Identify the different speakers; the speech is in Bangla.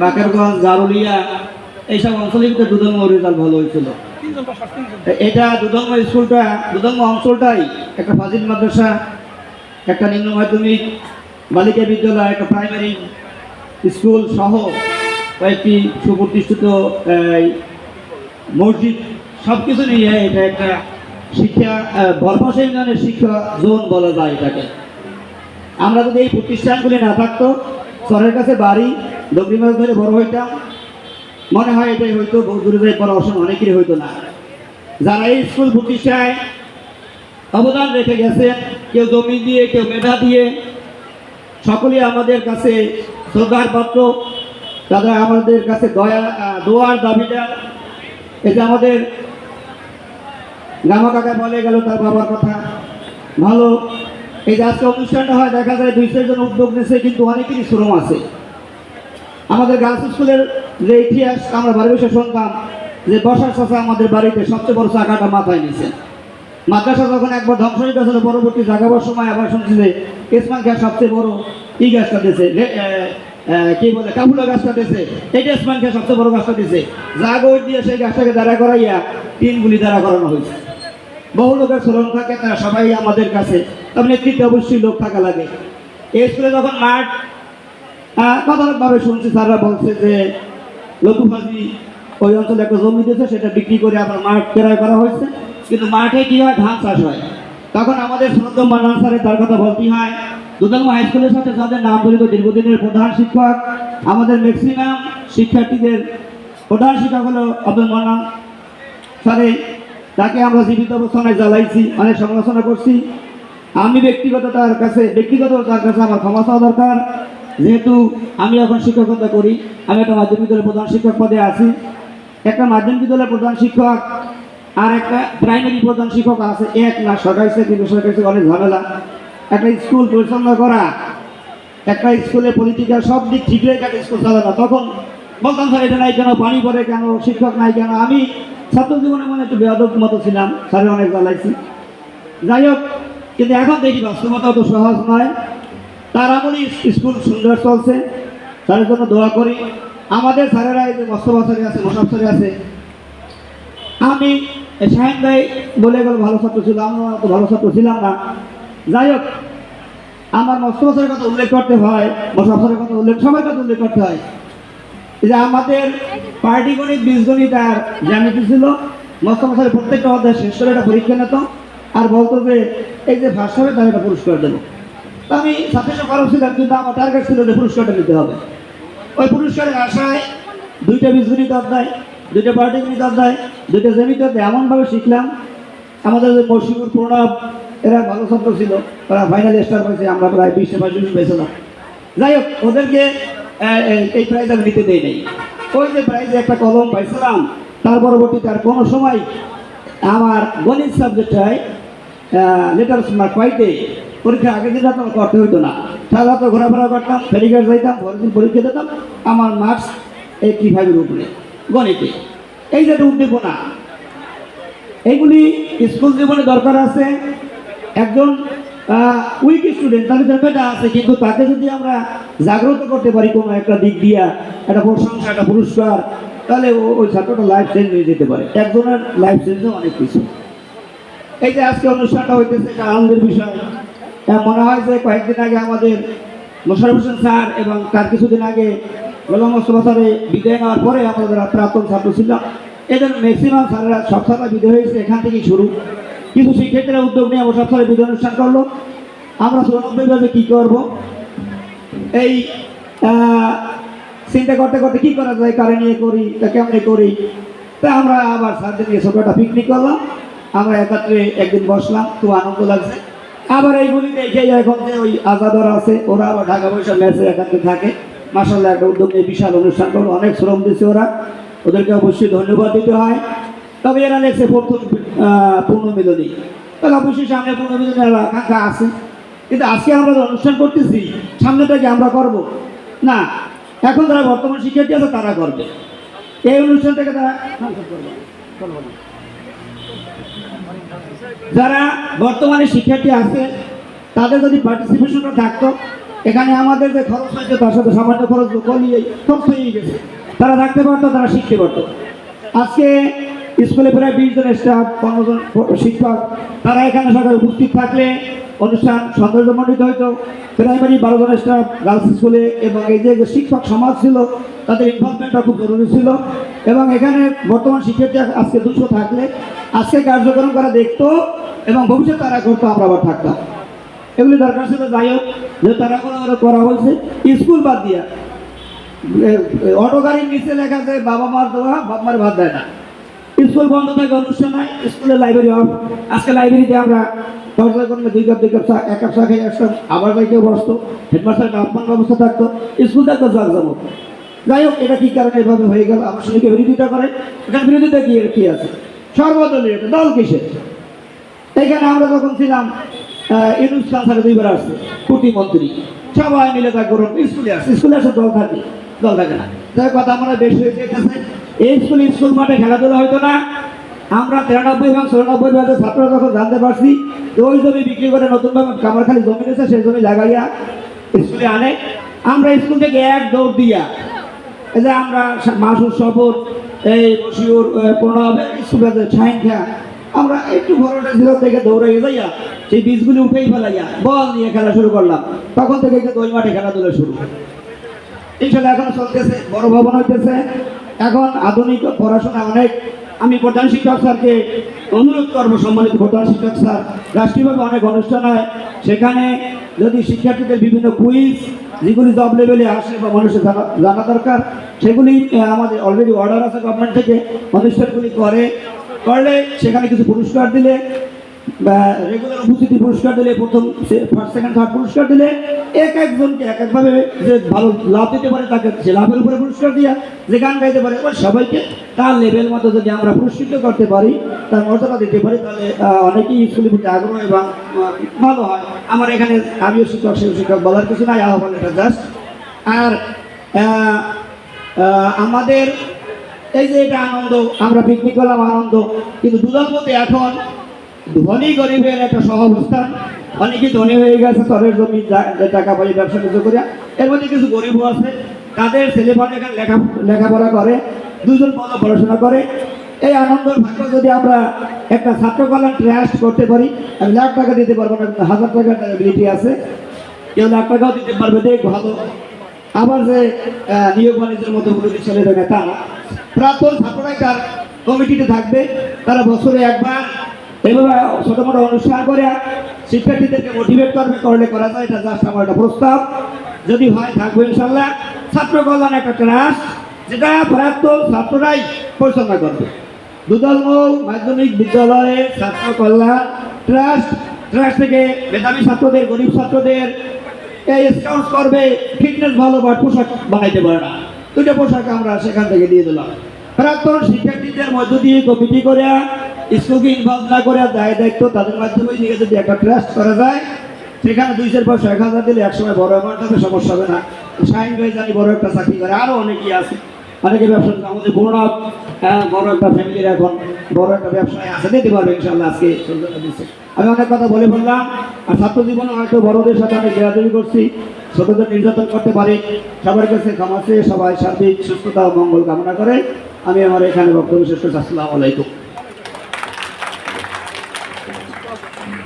Speaker 1: বাকেরগঞ্জ গারুলিয়া এইসব অঞ্চলে কিন্তু দুদঙ্গ রেজাল্ট ভালো হয়েছিল। এটা দুদঙ্গ স্কুলটা দুদঙ্গ অঞ্চলটাই একটা ফাজিল মাদ্রাসা, একটা নিম্ন মাধ্যমিক, বালিকা বিদ্যালয়, একটা প্রাইমারি স্কুল সহ কয়েকটি সুপ্রতিষ্ঠিত মসজিদ সব কিছু নিয়ে এটা একটা শিক্ষা ইউনিয়নের শিক্ষা জোন বলা যায় এটাকে। আমরা যদি এই প্রতিষ্ঠানগুলি না থাকতো সরের কাছে বাড়ি ডবরি মাছ ধরে বড় হইতাম। মনে হয় এটাই হয়তো দূরে যাই পড়াশোনা অনেকেরই হইতো না। যারা এই স্কুল প্রতিষ্ঠায় অবদান রেখে গেছে কেউ জমি দিয়ে, কেউ মেধা দিয়ে, সকলেই আমাদের কাছে শ্রদ্ধার পাত্র। তারা আমাদের কাছে দয়া দোয়ার এই যে আমাদের গামা কাকা বলে গেল তার বাবার কথা। ভালো এই যে আজকে অনুষ্ঠানটা হয়, দেখা যায় দুই চারজন উদ্যোগ নিয়েছে, কিন্তু অনেকেরই শ্রম আছে। আমাদের গার্লস স্কুলের যে ইতিহাস, আমরা বাড়ি বসে শুনতাম যে বসার চাষা আমাদের বাড়িতে সবচেয়ে বড় চাকাটা মাথায় নিয়েছে। মাদ্রাসা যখন একবার ধ্বংস হয়ে গেছিল, পরবর্তী জাগাবার সময় আবার শুনছি যে ইসমান খান সবচেয়ে বড় ই গাছটা দিয়েছে কি বলে, কাবুলা গাছটা দিয়েছে। এইটা ইসমান খান সবচেয়ে বড় গাছটা দিয়েছে। জাগর দিয়ে সেই গাছটাকে দাঁড়া করাইয়া তিন তিনগুলি দাঁড়া করানো হয়েছে। বহু লোকের শ্রম থাকে, তারা সবাই আমাদের কাছে। তবে নেতৃত্বে অবশ্যই লোক থাকা লাগে। এই স্কুলে যখন মাঠ কথাভাবে শুনছি, স্যাররা বলছে যে লতুফাজি ওই অঞ্চলে একটা জমি দিয়েছে, সেটা বিক্রি করে আবার মাঠ ক্রয় করা হয়েছে। কিন্তু মাঠে কি হয়? ধান চাষ হয়। তখন আমাদের সনন্দম মান্নান স্যারের তার কথা বলতেই হয় দুদঙ্গ হাই স্কুলের সাথে যাদের নাম জড়িত দীর্ঘদিনের প্রধান শিক্ষক, আমাদের ম্যাক্সিমাম শিক্ষার্থীদের প্রধান শিক্ষক হলো আব্দুল মান্নান স্যারে তাকে আমরা জীবিত অবস্থায় জ্বালাইছি, অনেক সমালোচনা করছি। আমি ব্যক্তিগত তার কাছে, ব্যক্তিগত তার কাছে আমার ক্ষমা চাওয়া দরকার। যেহেতু আমি এখন শিক্ষকতা করি, আমি একটা মাধ্যমিক বিদ্যালয়ের প্রধান শিক্ষক পদে আছি। একটা মাধ্যমিক বিদ্যালয়ের প্রধান শিক্ষক আর একটা প্রাইমারি প্রধান শিক্ষক আছে। এক না সরকারি চাকরি বেসরকারি অনেক ঝামেলা। একটা স্কুল পরিচালনা করা, একটা স্কুলে পলিটিক্যাল সব দিক ঠিক রেখে একটা স্কুল চালানো। তখন বলতাম, স্যার, এটা নাই কেন? পানি পড়ে কেন? শিক্ষক নাই কেন? আমি ছাত্র জীবনে মনে একটু বেয়াদব মতো ছিলাম স্যারের অনেক জ্বালাইছি। যাই হোক, কিন্তু এখন দেখি বাস্তবতা অত সহজ নয়। তার আমলই স্কুল সুন্দর চলছে। স্যারের জন্য দোয়া করি। আমাদের স্যারেরা এই যে স্যারে আছে স্যারে আছে। আমি শাহিন ভাই বলে গেল, ভালো ছাত্র ছিল আমি অত ভালো ছাত্র ছিলাম না। যাই হোক, আমার মোস্তফা স্যারের কথা উল্লেখ করতে হয় স্যারের কথা উল্লেখ সবার কথা উল্লেখ করতে হয়। যে আমাদের পার্টিগণিত বীজগণিত আর জ্যামিতি ছিল স্যারের প্রত্যেকটা অধ্যায় শেষ করে একটা পরীক্ষা নিত আর বলতো যে এই যে ফার্স্ট হবে, তার একটা পুরস্কার দেবো। আমি সাথে খারাপ ছিলাম কিন্তু আমার টার্গেট ছিল যে পুরস্কারটা নিতে হবে। ওই পুরস্কারের আশায় দুইটা বীজগণিত অধ্যায়, দুইটা পার্টিগণিত অধ্যায়, দুইটা জ্যামিতি অধ্যায় এমনভাবে শিখলাম। আমাদের যে মশিউর প্রণব, এরা ভালো ছাত্র ছিল। তারা ফাইনাল স্টার পাইছে, আমরা প্রায় বিশে বিশটা পঁয়ত্রিশ পেয়েছিলাম যাই হোক, ওদেরকে এই- প্রাইজ আমি নিতে দেই নাই। ওই যে প্রাইজে একটা কলম পাইছিলাম, তার পরবর্তীতে আর কোনো সময় আমার গণিত সাবজেক্টটায় লেটার মার্ক পাইতে পরীক্ষা আগে দিন রাত করতে হইতো না। সারা রাত ঘোরাফেরা করতাম, ফেরিঘাট যাইতাম, পরের দিন পরীক্ষা দিতাম, আমার মার্কস এইটটি ফাইভের উপরে গণিতে। এই যে উদ্দীপনা এইগুলি স্কুল জীবনে দরকার আছে। একজন উইক স্টুডেন্ট ভিতরে মেধা আছে, কিন্তু তাকে যদি আমরা জাগ্রত করতে পারি কোনো একটা দিক দিয়া, একটা প্রশংসা, একটা পুরস্কার, তাহলে ওই ছাত্রটা লাইফ চেঞ্জ হয়ে যেতে পারে। একজনের লাইফ চেঞ্জও অনেক কিছু। এই যে আজকে অনুষ্ঠানটা হইতেছে একটা আনন্দের বিষয়। মনে হয় যে কয়েকদিন আগে আমাদের মোশারফ হোসেন স্যার এবং তার কিছুদিন আগে গোলাম মোস্তফা বিদায় নেওয়ার পরে আমাদের প্রাক্তন ছাত্র ছিলাম। এদের ম্যাক্সিমাম স্যারেরা সব স্যাররা বিদায় হয়েছে, এখান থেকেই শুরু। কিছু শিক্ষার্থীরা উদ্যোগ নিয়ে মোশারফ স্যারের বিদায় অনুষ্ঠান করল। আমরা চুরানব্বই কী করব? এই চিন্তা করতে করতে কী করা যায়, কারে নিয়ে করি, তা কেমনে করি? তা আমরা আবার স্যারদের নিয়ে ছোটো একটা পিকনিক করলাম। আমরা একত্রে একদিন বসলাম, খুব আনন্দ লাগছে। আবার এইগুলি দেখে এখন যে ওই আজাদর আছে, ওরা আবার ঢাকা পয়সা ম্যাচে একাত্রে থাকে। মাসাল্লাহ একটা উদ্যোগ নিয়ে বিশাল অনুষ্ঠান করল। অনেক শ্রম দিচ্ছে ওরা। ওদেরকে অবশ্যই ধন্যবাদ দিতে হয়। তবে এরা লেগছে প্রথম পূর্ণমিলনী। তাহলে অবশ্যই সামনে পূর্ণমিলনের আকাঙ্ক্ষা আছে। কিন্তু আজকে আমরা অনুষ্ঠান করতেছি সামনেটাকে আমরা করব? না, এখন যারা বর্তমান শিক্ষার্থী আছে, তারা করবে। এই অনুষ্ঠানটাকে তারা। যারা বর্তমানে শিক্ষার্থী আছে, তাদের যদি পার্টিসিপেশনটা থাকতো, এখানে আমাদের যে খরচ হয়েছে, তার সাথে সামান্য খরচ গলিয়ে খরচ হয়েই গেছে। তারা রাখতে পারতো, তারা শিখতে পারতো। আজকে স্কুলে প্রায় বিশ জন স্টাফ শিক্ষক, তারা এখানে সকালে উপস্থিত থাকলে অনুষ্ঠান সৌন্দর্যমণ্ডিত হইতো। প্রাইমারি বারো জন স্টাফ গার্লস স্কুলে এবং এই যে যে শিক্ষক সমাজ ছিল, তাদের ইনভলভমেন্টটা খুব জরুরি ছিল। এবং এখানে বর্তমান শিক্ষার্থী আজকে দুশো থাকলে, আজকে কার্যক্রম করা দেখতো এবং ভবিষ্যতে তারা করতো, আমরা আবার থাকতাম। এগুলি দরকার ছিল, যাই হোক, যে তারা করে করা হয়েছে। স্কুল বাদ দিয়া অটো গাড়ির নিচে লেখা আছে, বাবা মার দেওয়া বাবা মার ভাত দেয় না। স্কুল বন্ধ থাকে, অনুষ্ঠান হয় স্কুলের লাইব্রেরি অফ আজকে লাইব্রেরিতে আমরা দরজা করলে দুই কাপ দুই কাপ চা, এক কাপ চা খেয়ে আসতাম আবার বাইকেও বসতো। হেডমাস্টার আপমান ব্যবস্থা থাকতো, স্কুল থাকতো জাকজমক যাই হোক, এটা কি কারণে এভাবে হয়ে গেল। আমার সঙ্গে বিরোধিতা করে, এখানে বিরোধিতা কি কি আছে? সর্বদলীয় দল কিসের? এখানে আমরা যখন ছিলাম ইউনুস খান স্যার দুইবার আসছে প্রতিমন্ত্রী সবাই মিলে তা করুন স্কুলে আসছে। স্কুলে আসে দল থাকে দল থাকে না। তাই কথা আমরা বেশি হয়ে যেতেছে এই স্কুল স্কুল মাঠে খেলাধুলা হয়তো না। আমরা তিরানব্বই এবং চুরানব্বই বাজে ছাত্ররা যখন জানতে পারছি ওই জমি বিক্রি করে নতুনভাবে কামারখালি জমি রয়েছে, সেই জমি লাগাইয়া স্কুলে আনে। আমরা স্কুল থেকে এক দৌড় দিয়া, এই যে আমরা মাসুর সফর এই বসিউর প্রণব স্কুলে ছাইন আমরা একটু বড়টা ছিল থেকে দৌড়ে যাইয়া সেই বীজগুলি উঠেই ফেলাইয়া বল নিয়ে খেলা শুরু করলাম। তখন থেকে ওই মাঠে খেলাধুলা শুরু। এই ইনশাল্লাহ এখন চলতেছে, বড় ভবন হইতেছে। এখন আধুনিক পড়াশোনা অনেক। আমি প্রধান শিক্ষক স্যারকে অনুরোধ করব, সম্মানিত প্রধান শিক্ষক স্যার, রাষ্ট্রীয়ভাবে অনেক অনুষ্ঠান হয়। সেখানে যদি শিক্ষার্থীদের বিভিন্ন কুইজ যেগুলি জব লেভেলে আসে বা মানুষের জানা দরকার, সেগুলি আমাদের অলরেডি অর্ডার আছে গভর্নমেন্ট থেকে, অনুষ্ঠানগুলি করে। করলে সেখানে কিছু পুরস্কার দিলে রেগুলার উপস্থিতি পুরস্কার দিলে, প্রথম ফার্স্ট সেকেন্ড থার্ড পুরস্কার দিলে, এক একজনকে এক একভাবে যে ভালো লাভ দিতে পারে, তাকে সে লাভের উপরে পুরস্কার দিয়া যে গান গাইতে পারে সবাইকে তার লেভেল মতো যদি আমরা পুরস্কৃত করতে পারি, তার মর্যাদা দিতে পারি, তাহলে অনেকেই স্কুলের প্রতি আগ্রহ এবং ভালো হয়। আমার এখানে আমিও শিক্ষক শিক্ষক বলার কিছু নাই, আহ্বান এটা জাস্ট আর আমাদের এই যে এটা আনন্দ, আমরা পিকনিক করলাম আনন্দ, কিন্তু দুধের এখন ধনী গরিবের একটা সহাবস্থান অনেকে ধনী হয়ে গেছে তরের জমি টাকা পয়সা, ব্যবসা কিছু করে এর মধ্যে কিছু গরিবও আছে। তাদের ছেলেমেয়ে এখানে লেখা, লেখাপড়া করে, দুজন ভালো পড়াশোনা করে। এই আনন্দের ভাগ্য যদি আমরা একটা ছাত্র কল্যাণ ট্রাস্ট করতে পারি, আমি লাখ টাকা দিতে পারব না হাজার টাকার এবিলিটি আছে। কেউ লাখ টাকাও দিতে পারবে, দেখ ভালো। আবার যে নিয়োগ বাণিজ্যের মতো কোনো কিছু চলে যাবে তা প্রাক্তন ছাত্ররাই তার কমিটিতে থাকবে। তারা বছরে একবার এভাবে ছোট মোটো অনুষ্ঠান করে শিক্ষার্থীদেরকে মোটিভেট করবে, করলে করা যায়, এটা জাস্ট আমার একটা প্রস্তাব। যদি হয়, থাকবে ইনশাল্লাহ। ছাত্র কল্যাণ একটা ক্লাস যেটা প্রাক্তন ছাত্ররাই পরিচালনা করবে। দুদলমূল মাধ্যমিক বিদ্যালয়ে ছাত্র কল্যাণ ট্রাস্ট ট্রাস্ট থেকে মেধাবী ছাত্রদের, গরিব ছাত্রদের এই করবে। ফিটনেস ভালো বা পোশাক বানাইতে পারে না। দুইটা পোশাক আমরা সেখান থেকে দিয়ে দিলাম। প্রাক্তন শিক্ষার্থীদের মধ্য দিয়ে কমিটি করে স্কুলকে ইনভলভ না করে দায় দায়িত্ব তাদের মাধ্যমে নিয়ে যদি একটা ট্রাস্ট করা যায়, সেখানে দুই চার পাঁচশো এক হাজার দিলে একসময় বড় অ্যামাউন্ট হবে সমস্যা হবে না। শাহিন ভাই জানি বড় একটা চাকরি করে আরও অনেকেই আছে। অনেকে ব্যবসা আমাদের বড় হ্যাঁ বড় একটা ফ্যামিলির এখন, বড় একটা ব্যবসায় আছে, দিতে পারবে ইনশাল্লাহ আজকে আমি অনেক কথা বলে বললাম আর ছাত্র জীবনে হয়তো বড়দের সাথে অনেক বেড়াদবি করছি, ছোটদের নির্যাতন করতে পারি। সবার কাছে ক্ষমা সবাই সার্বিক সুস্থতা ও মঙ্গল কামনা করে আমি আমার এখানে বক্তব্য শেষ করছি। আসসালামু আলাইকুম।